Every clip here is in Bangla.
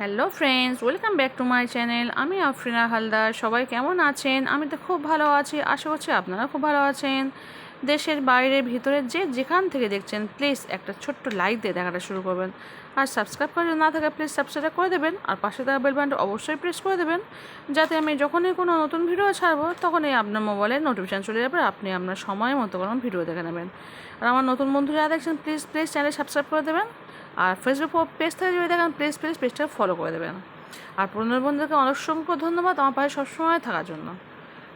Hello friends, welcome back to my channel. আমি আফরিনা হালদার। সবাই কেমন আছেন? আমি তো খুব ভালো আছি। আশা করছি আপনারা খুব ভালো আছেন। দেশের বাইরে ভিতরে যে যেখান থেকে দেখছেন প্লিজ একটা ছোট্ট লাইক দিয়ে দেখাটা শুরু করবেন। আর সাবস্ক্রাইব করে না থাকে প্লিজ সাবস্ক্রাইব করে দেবেন। আর পাশে থাকা বেল বাটনটা অবশ্যই প্রেস করে দেবেন। যাতে আমি যখনই কোনো নতুন ভিডিও ছাড়বো, তখনই আপনার মোবাইলে নোটিফিকেশান চলে যাবে, আপনি আপনার সময় মতো কোনো ভিডিও দেখে নেবেন। আর আমার নতুন বন্ধু যারা দেখছেন প্লিজ প্লিজ চ্যানেল সাবস্ক্রাইব করে দেবেন। আর ফেসবুক পেজ থেকে যদি দেখেন প্লিজ প্লিজ পেজটা ফলো করে দেবেন। আর পুরনো বন্ধুদেরকে অসংখ্য ধন্যবাদ আমার পাশে সবসময় থাকার জন্য।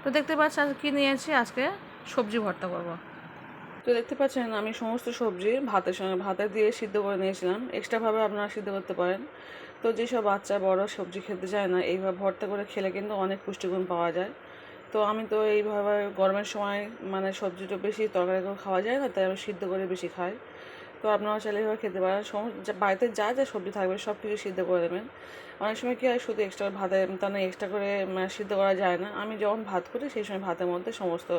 তো দেখতে পাচ্ছি আজকে কী নিয়েছি আজকে? সবজি ভর্তা করব। তো দেখতে পাচ্ছেন, আমি সমস্ত সবজি ভাতের সঙ্গে, ভাতে দিয়ে সিদ্ধ করে নিয়েছিলাম। এক্সট্রাভাবে আপনারা সিদ্ধ করতে পারেন। তো যেসব বাচ্চা, বড় সবজি খেতে চায় না, এইভাবে ভর্তা করে খেলে কিন্তু অনেক পুষ্টিগুণ পাওয়া যায়। তো আমি তো এইভাবে গরমের সময় মানে সবজিটা বেশি তরকারি করে খাওয়া যায় না, তাই আমি সিদ্ধ করে বেশি খাই। তো আপনারা চাইলে এভাবে খেতে পারেন। বাড়িতে যা যা সবজি থাকবে সব কিছু সিদ্ধ করে দেবেন অনেক সময় কী হয়, শুধু এক্সট্রা ভাতে তার এক্সট্রা করে সিদ্ধ করা যায় না। আমি যখন ভাত করি, সেই সময় ভাতের মধ্যে সমস্ত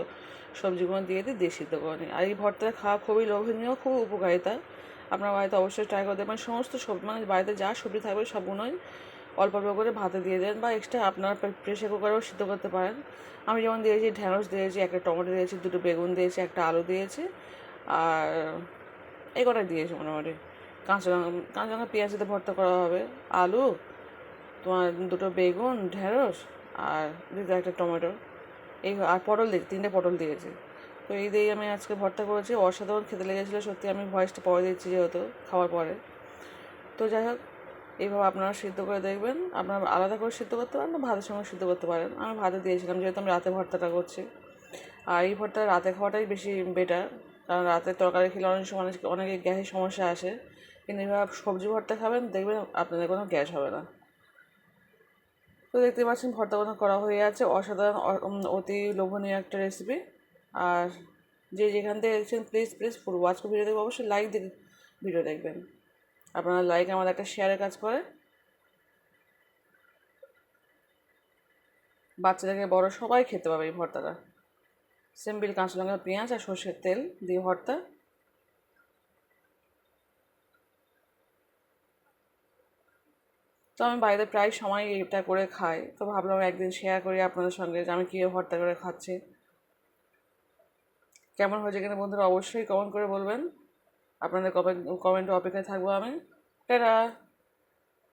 সবজিগুলো দিয়ে দিই, দিয়ে সিদ্ধ করে নিই। আর এই ভর্তাটা খাওয়া খুবই লোভনীয় খুব উপকারিতা। আপনার বাড়িতে অবশ্যই ট্রাই করে দেবেন সমস্ত সবজি মানে বাড়িতে যা সবজি থাকবে, সবগুলোই অল্প অল্প করে ভাতে দিয়ে দেন বা এক্সট্রা আপনার প্রেশার কুকারেও সিদ্ধ করতে পারেন। আমি যেমন দিয়েছি ঢ্যাঁড়স দিয়েছি, একটা টমেটো দিয়েছি, দুটো বেগুন দিয়েছি, একটা আলু দিয়েছি। আর এই কটাই দিয়েছি মোটামুটি। কাঁচা লঙ্কা কাঁচা লঙ্কা দিয়ে ভর্তা করা হবে, আলু, তোমার দুটো বেগুন, ঢেঁড়স আর দিতে একটা টমেটো। এই আর পটল দিয়েছি তিনটে পটল দিয়েছি। তো এই দিয়েই আমি আজকে ভর্তা করেছি। অসাধারণ খেতে লেগেছিলো, সত্যি আমি ভয়েসটা পরে দিচ্ছি যেহেতু খাওয়ার পরে। তো যাই হোক, এইভাবে আপনারা সিদ্ধ করে দেখবেন। আপনারা আলাদা করে সিদ্ধ করতে পারেন না, ভাতের সঙ্গে সিদ্ধ করতে পারেন। আমি ভাতে দিয়েছিলাম, যেহেতু আমি রাতে ভর্তাটা করছি। আর এই ভর্তা রাতে খাওয়াটাই বেশি বেটার কারণ রাতে তরকারি খেলে অনেক সময় অনেক অনেকে গ্যাসের সমস্যা আসে। কিন্তু এভাবে সবজি ভর্তা খাবেন, দেখবেন আপনাদের কোনো গ্যাস হবে না। তো দেখতে পাচ্ছেন, ভর্তা কোনো করা হয়ে আছে। অসাধারণ অতি লোভনীয় একটা রেসিপি আর যে যেখান থেকে দেখছেন প্লিজ প্লিজ পুরো ওয়াচ ভিডিও দেখবে অবশ্যই লাইক দিয়ে ভিডিও দেখবেন। আপনারা লাইক আমাদের একটা শেয়ারের কাজ করে। বাচ্চা থেকে বড় সবাই খেতে পাবে এই ভর্তাটা। সিম্পল কাঁচা লঙ্কা, পেঁয়াজ আর সর্ষের তেল দিয়ে ভর্তা। তো আমি বাড়িতে প্রায় সময় এটা করে খাই। তো ভাবলাম একদিন শেয়ার করি আপনাদের সঙ্গে যে আমি কীভাবে ভর্তা করে খাচ্ছি। কেমন হয়েছে কিনা বন্ধুরা অবশ্যই কমেন্ট করে বলবেন। আপনাদের কমেন্ট কমেন্টে অপেক্ষায় থাকব আমি। টাটা!